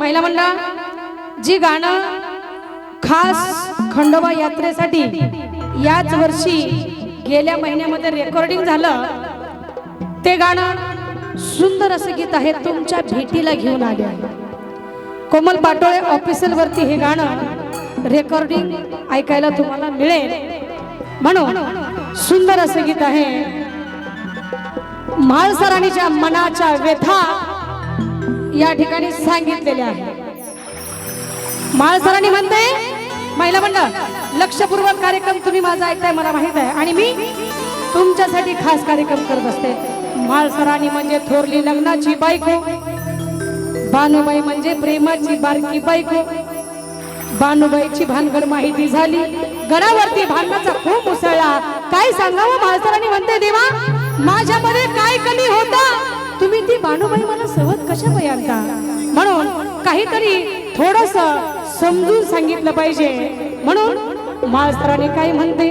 महिला मंडळ जी गाणं खास खंडोबा यात्रेसाठी याच वर्षी गेल्या महिन्यामध्ये रेकॉर्डिंग झालं ते गाणं सुंदर असं गीत आहे तुमच्या भेटीला घेऊन आले आहे. कोमल पाटोळे ऑफिसलवरती वरती हे गाणं रेकॉर्डिंग ऐकायला तुम्हाला मिळेल. म्हणून सुंदर असं गीत आहे म्हाळसराणीच्या मनाच्या व्यथा. या ठिकाणी सांगितलेले आहे. माळसरांनी म्हणते महिला मंडळ लक्षपूर्वक कार्यक्रम तुम्ही माझा ऐकताय मला माहीत आहे. आणि मी तुमच्यासाठी खास कार्यक्रम करत असते. माळसरांनी म्हणजे थोरली लग्नाची बायको बानुबाई म्हणजे प्रेमाची बारकी बायको. बानुबाईची भानगड माहिती झाली. गडावरती भांडणाचा खूप उसळला. काय सांगावं? म्हाळसराणी म्हणते देवा माझ्यामध्ये काय कमी होता? तुम्ही ती बानुबाई मला सहज कशा पायी आणता म्हणून काहीतरी थोडस समजून सांगितलं पाहिजे. म्हणून मास्तराने काय म्हणते?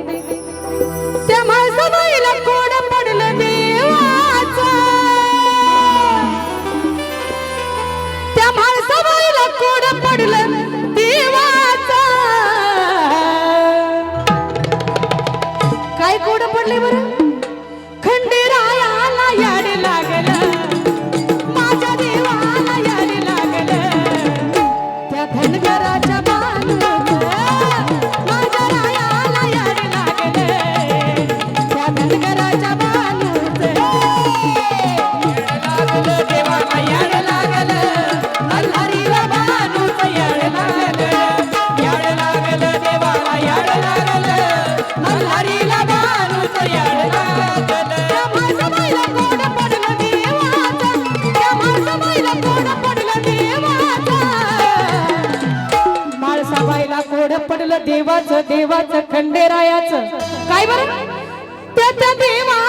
त्या म्हाळसाबाईला कोड पडलं देवाचा? त्या म्हाळसाबाईला कोड पडलं देवाचा? काय कोड पडले बर? देवाचं देवाचं खंडेरायाचं. काय बरं? त्या देवा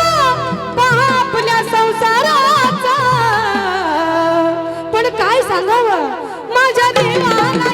没完了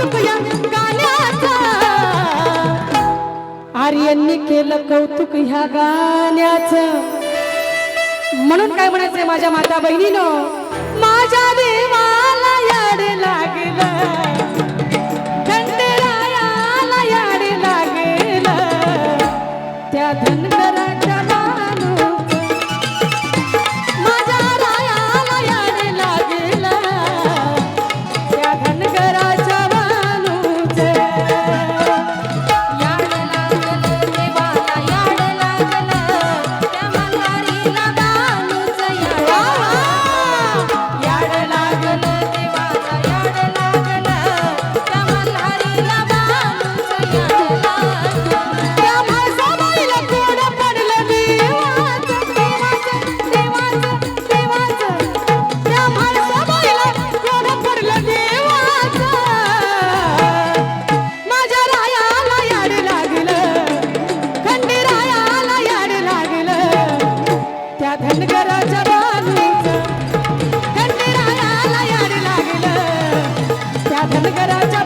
कौतुकया गाण्याचा. आर्यांनी केलं कौतुक ह्या गाण्याचं. म्हणून काय म्हणायचंय माझ्या माता बहिणीनो माझ्या देवाला लागलं. धनगराच्या